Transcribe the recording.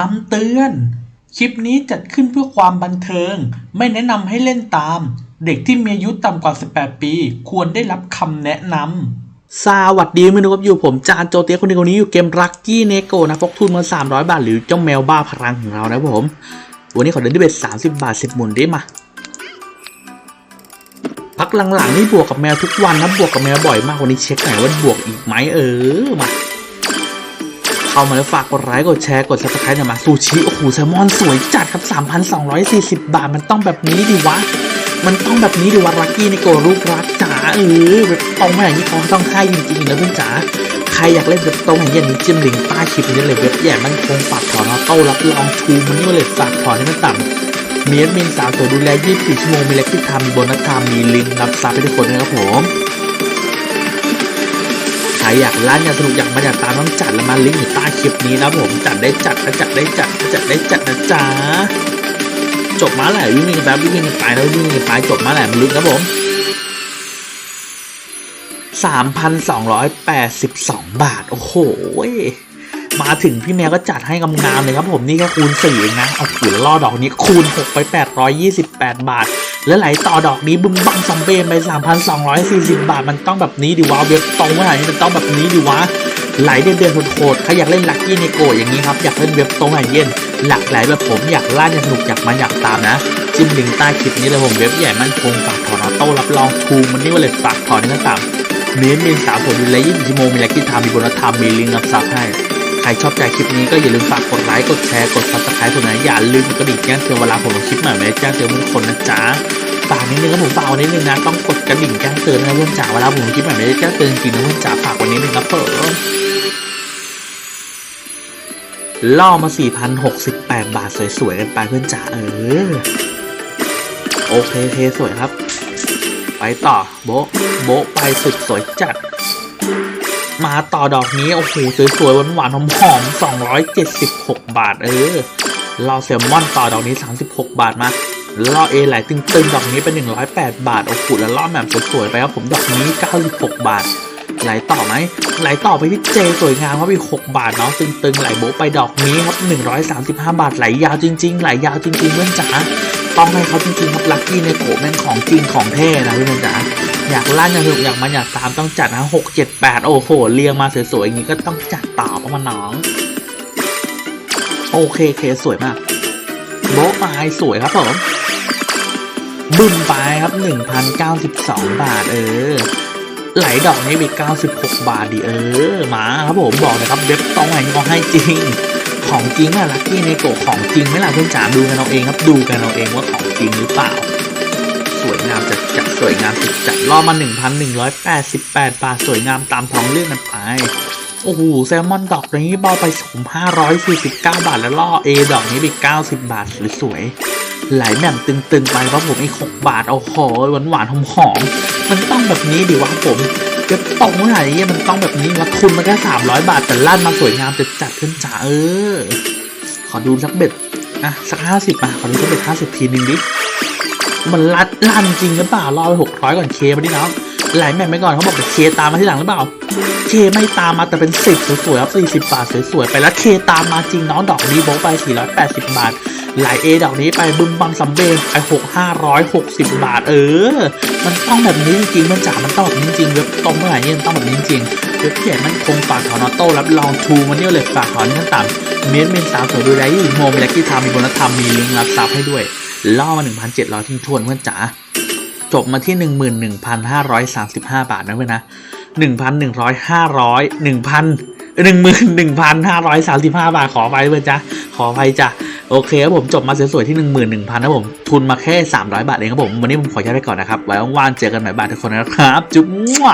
คำเตือน คลิปนี้จัดขึ้นเพื่อความบันเทิง ไม่แนะนำให้เล่นตาม เด็กที่มีอายุต่ำกว่า 18 ปี ควรได้รับคำแนะนำสวัสดีเมนูครับอยู่ผมจานโจเตียคนนี้คนนี้อยู่เกมรักกี้เนโกนะพกทุนมา 300 บาท หรือเจ้าแมวบ้าพลังของเรานะผม วันนี้ขอเดินด้วยเบ็ด30 บาท 10หมุนได้มา พักหลังๆนี่บวกกับแมวทุกวันนะบวกกับแมวบ่อยมากวันนี้เช็คหน่อยว่าบวกอีกไหมเออมา เข้ามาแล้วฝากกดไลค์กดแชร์กด subscribe หน่อยมาซูชิโอ้โหแซลมอนสวยจัดครับ 3,240 บาทมันต้องแบบนี้ดิวะ มันต้องแบบนี้ดิวะลักกี้ในโกลูกรักจ๋าเออตรงมาอย่างนี้เขาต้องให้จริงๆนะเพื่อนจ๋าใครอยากเล่นแบบตรงอย่างนี้นี้จิ้มลิงก์ใต้คลิปนี้เลยเว็บแย่มันคงฝากถอนเอาเต้ารับรองชูมันนี่เลยฝากถอนให้มันต่ำมีแอดมินสาวสวยดูแล 24 ชั่วโมงมีเล็กที่ทำมีโบนัสทำมีลิงก์รับซับให้ทุกคนนะครับผม ใครอยากลั่นอยากสนุกอยากมาอยากตามต้องจัดแล้วมาลิงก์อยู่ใต้คลิปนี้นะผมจัดได้จัดนะจัดได้จัดนะจัดได้จัดนะจ๊ะจบมาแหละวิ่งกันแป๊บวิ่งกันไปแล้ววิ่งกันไปจบมาแหละมาลุ้นครับผมสามพันสองร้อยแปดสิบสองบาท โอ้โห มาถึงพี่แมวก็จัดให้งามเลยครับผมนี่ก็คูณสี่เองนะ เอาขืนล่อดอกนี้คูณหกไปแปดร้อยยี่สิบแปดบาท แล้วไหลต่อดอกนี้บึ้มบังซอมเบนไป 3,240 บาท มันต้องแบบนี้ดิวะเว็บตรงเมื่อไหร่นี่มันต้องแบบนี้ดิวะไหลเดือนๆโหดๆใครอยากเล่นลัคกี้ในโกอย่างนี้ครับอยากเล่นเว็บตรงไหนเย็น หลากหลายแบบผมอยากล่าอยากสนุกอยากมาอยากตามนะจิ้มลิงก์ใต้คลิปนี้เลยผมเว็บใหญ่มั่นคงฝากถอนออโต้รับรองทูมันนี่ว่าเลยฝากถอนนี่ก็ตามเมียนเมียนสาวผมดูแล24ชั่วโมงมีลัคกี้ไทม์มีโบนัสไทม์มีลิงก์รับซับให้ ครชอบใจคลิปนี้ก็อย่าลืมฝากกดไลค์ กดแชร์ กด subscribe ผมนะอย่าลืมกดกระดิ่งแจ้งเตือนเวลาผมลงคลิปใหม่ไม่ได้แจ้งเตือนทุกคนนะจ๊ะฝากนิดนึงครับผมฝากวันนิดนึงนะต้องกดกระดิ่งแจ้งเตือนนะเพื่อนจ๋าเวลาผมลงคลิปใหม่ไม่ได้แจ้งเตือนจริงนะเพื่อนจ๋าฝากวันนี้นึงครับเพิ่มล่อมา 4,068 บาทสวยๆกันไปเพื่อนจ๋าเออ โอเคโอเคสวยครับ ไปต่อ โบโบไปสุดสวยจัด มาต่อดอกนี้ โอ้โห สวยๆหวานๆหอมๆ276 บาท เออรอแซลมอนต่อดอกนี้ 36 บาทมาล่อเอไหลตึงๆดอกนี้เป็น 108 บาท โอ้โหแล้วล่อแหม่มสวยๆไปครับผมดอกนี้ 96 บาท ไหลต่อไหมไหลต่อไปที่เจสวยงามครับอีก 6 บาทเนาะตึงๆไหลโบไปดอกนี้ครับ 135 บาทไหลยาวจริง ๆ ไหลยาวจริงๆเพื่อนจ๋าต้องให้เขาจริงๆครับลัคกี้ในโกแม่งของจริงของแท้นะเพื่อนจ๋า อยากลั่นอยากสนุกอยากมันอยากตามต้องจัดนะหกเจ็ดแปดโอ้โหเรียงมาสวยๆอย่างนี้ก็ต้องจัดต่อเพระมันน้อง โอเคเคสวยมากโบ๊ะไม้สวยครับผมบึ้มไปครับหนึ่งพันเก้าสิบสองบาทเออ ไหลดอกนี้ไปเก้าสิบหกบาทดิเออ มาครับผมบอกเลยครับเว็บตองไหนก็ให้จริง ของจริงอะลัคกี้ในโกของจริงไหมล่ะเพื่อนจ๋าดูกันเอาเองครับดูกันเอาเองว่าของจริงหรือเปล่า วยงามจัดจัดสวยงามจัดจัดล่อมา 1,188 บาทสวยงามตามท้องเรื่องกันไป โอ้โหแซลมอนดอกนี้เบาไปสูง549 บาทแล้วล่อเอดอกนี้ไป90 บาทสวยๆไหลแหม่มตึงๆไปครับผมอีก 6 บาทโอ้โหหวานหวานๆหอมๆมันต้องแบบนี้ดิวะผมจะตรงเมื่อไหร่เนี่ยมันต้องแบบนี้วะทุนมาแค่300 บาทแต่ลั่นมาสวยงามจัดจัดขึ้นจ๋าเออ ขอดูสักเบ็ดอะสัก50อะขอดูสักเบ็ด50ทีนึงดิ มันลัดลั่นจริงหรือเปล่ารอไปหกร้อยก่อนเคมาดิน้องไหลแม่งไปก่อนเขาบอกเคตามมาที่หลังหรือเปล่า เคไม่ตามมาแต่เป็นสิบสวยๆครับสี่สิบบาทสวยๆไปแล้วเคตามมาจริงน้องดอกนี้โบะไปสี่ร้อยแปดสิบบาทหลายเอดอกนี้ไปบึ้มบัมซัมเบนไปหกห้าร้อยหกสิบบาท เออ มันต้องแบบนี้จริงมันจ๋ามันต้องแบบนี้จริงเว็บตรงเมื่อไหร่เนี่ยมันต้องแบบนี้จริงเว็บเขียนมันคงฝากถอนออโต้รับรองทูมันเนี่ยเลยฝากถอนขั้นต่ำเมนเมนสาวสวยดูแลยี่โมมีแลกกี้ทามีโบนัสทำมีลิงรับซับให้ด้วย ล่อมา 1,700ทิ้งทวนเพื่อนจ๋าจบมาที่ 11,535 บาทนะเพื่อนนะ 1,100 500 1,000 11,535 บาทขอไปเพื่อนจ้ะขอไปจ้ะโอเคครับผมจบมาสวยๆที่ 11,000นะผม ทุนมาแค่ 300 บาทเองครับผม วันนี้ผมขอย้ายไปก่อนนะครับ ไว้ว่างๆเจอกันใหม่บาททุกคนนะครับ จุ๊บมั่ว